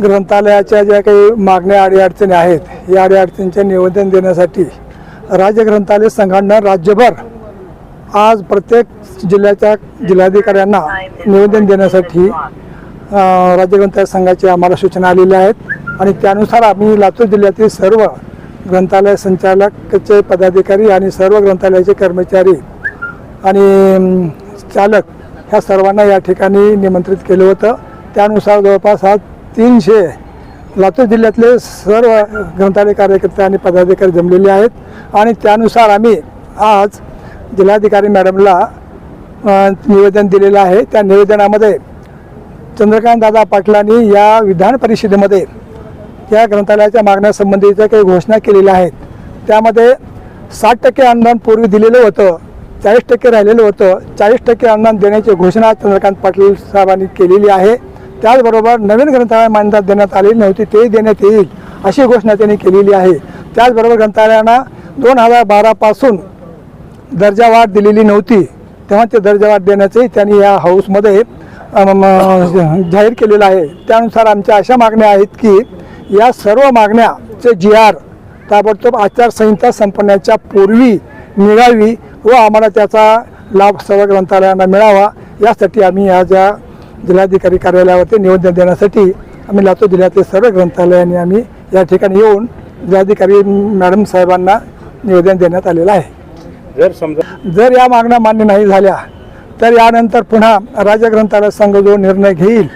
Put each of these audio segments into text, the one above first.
ग्रंथालयाच्या ज्या काही मागण्या अडीअडचणी आहेत या अडीअडचणीचे निवेदन देण्यासाठी राज्य ग्रंथालय संघटना राज्यभर आज प्रत्येक जिल्ह्याच्या जिल्हाधिकाऱ्यांना निवेदन देण्यासाठी राज्य ग्रंथालय संघाची आम्हाला सूचना आलेल्या आहेत. आणि त्यानुसार आम्ही लातूर जिल्ह्यातील सर्व ग्रंथालय संचालकचे पदाधिकारी आणि सर्व ग्रंथालयाचे कर्मचारी आणि चालक ह्या सर्वांना या ठिकाणी निमंत्रित केलं होतं. त्यानुसार जवळपास आज तीनशे. लातूर जिल्ह्यातले सर्व ग्रंथालय कार्यकर्ते आणि पदाधिकारी जमलेले आहेत. आणि त्यानुसार आम्ही आज जिल्हाधिकारी मॅडमला निवेदन दिलेलं आहे. त्या निवेदनामध्ये चंद्रकांत दादा पाटलांनी या विधान परिषदेमध्ये या ग्रंथालयाच्या मागण्यासंबंधीच्या काही घोषणा केलेल्या आहेत. त्यामध्ये साठ टक्के अनुदान पूर्वी दिलेलं होतं चाळीस टक्के राहिलेलं होतं. चाळीस टक्के अनुदान देण्याची घोषणा चंद्रकांत पाटील साहेबांनी केलेली आहे. त्याचबरोबर नवीन ग्रंथालय मान्यता देण्यात आलेली नव्हती तेही देण्यात येईल अशी घोषणा त्यांनी केलेली आहे. त्याचबरोबर ग्रंथालयांना दोन हजार बारापासून दर्जावाढ दिलेली नव्हती तेव्हा ते दर्जावाढ देण्याचंही त्यांनी या हाऊसमध्ये जाहीर केलेलं आहे. त्यानुसार आमच्या अशा मागण्या आहेत की या सर्व मागण्याचे जी आर ताबडतोब आचारसंहिता संपण्याच्या पूर्वी मिळावी व आम्हाला त्याचा लाभ सर्व ग्रंथालयांना मिळावा यासाठी आम्ही या ज्या जिल्हाधिकारी कार्यालयावरती निवेदन देण्यासाठी आम्ही लातूर जिल्ह्यातील सर्व ग्रंथालयांनी आम्ही या ठिकाणी येऊन जिल्हाधिकारी मॅडम साहेबांना निवेदन देण्यात आलेलं आहे. जर समजा जर या मागण्या मान्य नाही झाल्या तर यानंतर पुन्हा राज्य ग्रंथालय संघ जो निर्णय घेईल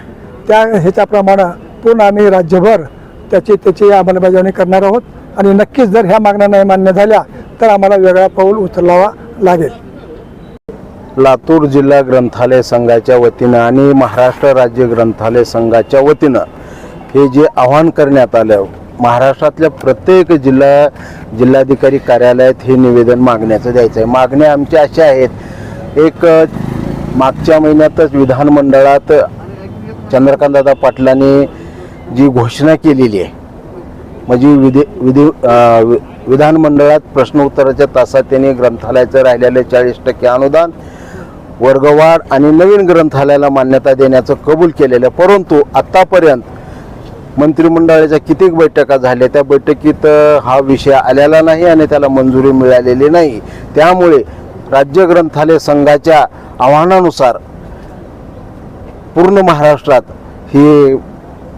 त्या ह्याच्याप्रमाणे पूर्ण आम्ही राज्यभर त्याची त्याची अंमलबजावणी करणार आहोत. आणि नक्कीच जर ह्या मागण्या नाही मान्य झाल्या तर आम्हाला वेगळा पाऊल उचलावा लागेल. लातूर जिल्हा ग्रंथालय संघाच्या वतीनं आणि महाराष्ट्र राज्य ग्रंथालय संघाच्या वतीनं हे जे आव्हान करण्यात आलं महाराष्ट्रातल्या प्रत्येक जिल्हा जिल्हाधिकारी कार्यालयात हे निवेदन मागण्याचं द्यायचं आहे मागण्या आमच्या अशा आहेत एक मागच्या महिन्यातच विधानमंडळात चंद्रकांतदादा पाटलांनी जी घोषणा केलेली आहे म्हणजे विधे विधी विधानमंडळात प्रश्नोत्तराच्या तासात त्यांनी ग्रंथालयाचं राहिलेलं चाळीस टक्के अनुदान वर्गवाढ आणि नवीन ग्रंथालयाला मान्यता देण्याचं कबूल केलेलं परंतु आत्तापर्यंत मंत्रिमंडळाच्या कितीक बैठका झाल्या त्या बैठकीत हा विषय आलेला नाही आणि त्याला मंजुरी मिळालेली नाही. त्यामुळे राज्य ग्रंथालय संघाच्या आव्हानानुसार पूर्ण महाराष्ट्रात ही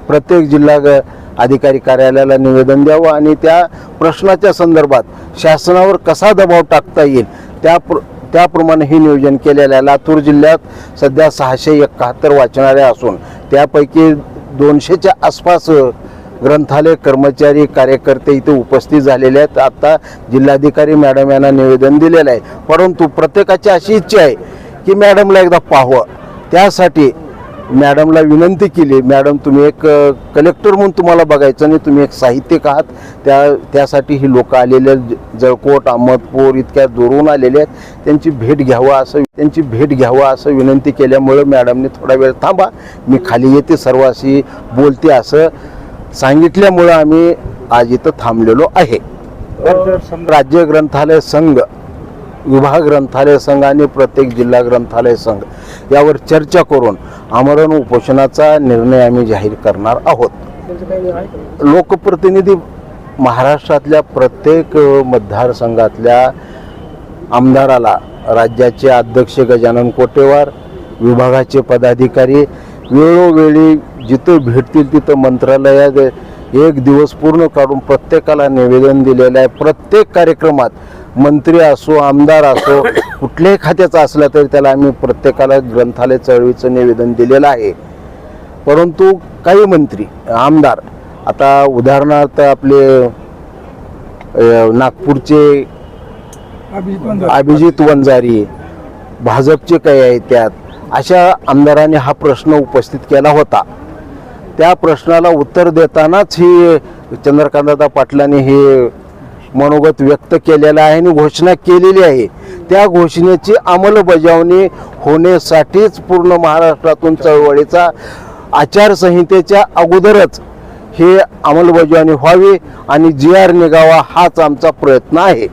प्रत्येक जिल्हा ग- अधिकारी कार्यालयाला निवेदन द्यावं आणि त्या प्रश्नाच्या संदर्भात शासनावर कसा दबाव टाकता येईल त्या प्र त्याप्रमाणे हे नियोजन केलेलं आहे लातूर जिल्ह्यात सध्या सहाशे एकाहत्तर वाचनालय असून त्यापैकी दोनशेच्या आसपास ग्रंथालय कर्मचारी कार्यकर्ते इथे उपस्थित झालेले आहेत. आता जिल्हाधिकारी मॅडम यांना निवेदन दिलेलं आहे. परंतु प्रत्येकाची अशी इच्छा आहे की मॅडमला एकदा पाहावं. त्यासाठी मॅडमला विनंती केली मॅडम तुम्ही एक कलेक्टर म्हणून तुम्हाला बघायचं आणि तुम्ही एक साहित्यिक आहात. त्या त्यासाठी ही लोकं आलेले आहेत. ज- जळकोट अहमदपूर इतक्या दुरून आलेले आहेत. त्यांची भेट घ्यावं असं त्यांची भेट घ्यावं असं विनंती केल्यामुळं मॅडमने थोडा वेळ थांबा. मी खाली येते सर्वाशी बोलते असं सांगितल्यामुळं आम्ही आज इथं थांबलेलो आहे. राज्य ग्रंथालय संघ. विभाग ग्रंथालय संघ आणि प्रत्येक जिल्हा ग्रंथालय संघ यावर चर्चा करून आमरण उपोषणाचा निर्णय आम्ही जाहीर करणार आहोत. लोकप्रतिनिधी महाराष्ट्रातल्या प्रत्येक मतदारसंघातल्या आमदाराला राज्याचे अध्यक्ष गजानन कोटेवार विभागाचे पदाधिकारी वेळोवेळी जिथं भेटतील तिथं मंत्रालयात एक दिवस पूर्ण काढून प्रत्येकाला निवेदन दिलेलं आहे. प्रत्येक कार्यक्रमात मंत्री असो आमदार असो कुठल्याही खात्याचा असला तरी त्याला आम्ही प्रत्येकाला ग्रंथालय चळवळीचं निवेदन दिलेलं आहे. परंतु काही मंत्री आमदार आता उदाहरणार्थ आपले नागपूरचे अभिजित वंजारी भाजपचे काही आहेत त्यात अशा आमदारांनी हा प्रश्न उपस्थित केला होता. त्या प्रश्नाला उत्तर देतानाच ही चंद्रकांतदादा पाटलांनी हे मनोगत व्यक्त केलेलं आहे आणि घोषणा केलेली आहे. त्या घोषणेची अंमलबजावणी होण्यासाठीच पूर्ण महाराष्ट्रातून चळवळीचा आचारसंहितेच्या अगोदरच हे अंमलबजावणी व्हावी आणि जी आर निघावा हाच आमचा प्रयत्न आहे.